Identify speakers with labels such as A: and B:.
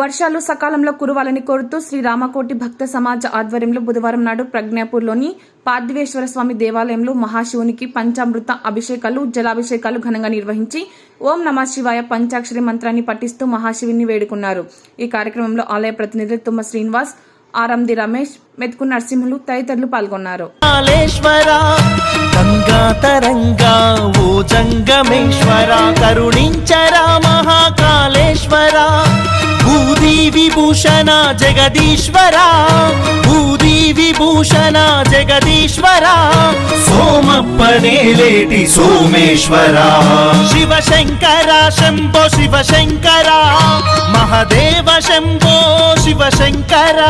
A: వర్షాలు సకాలంలో కురవాలని కోరుతూ శ్రీ రామకోటి భక్త సమాజ ఆధ్వర్యంలో బుధవారం నాడు ప్రజ్ఞాపూర్లోని పార్థివేశ్వర స్వామి దేవాలయంలో మహాశివునికి పంచామృత అభిషేకాలు జలాభిషేకాలు ఘనంగా నిర్వహించి ఓం నమ శివాయ పంచాక్షరి మంత్రాన్ని పఠిస్తూ మహాశివుని వేడుకున్నారు. ఈ కార్యక్రమంలో ఆలయ ప్రతినిధులు తుమ్మ శ్రీనివాస్ ఆరంది రమేష్ మెతుకు నరసింహులు తదితరులు పాల్గొన్నారు.
B: కాళేశ్వర విభూషణ జగదీశ్వర భూది విభూషణ జగదీశ్వర సోమప్పనేలేటి సోమేశ్వర. శివ శంకర శంభో శివ శంకర మహదేవ శంభో శివ శంకర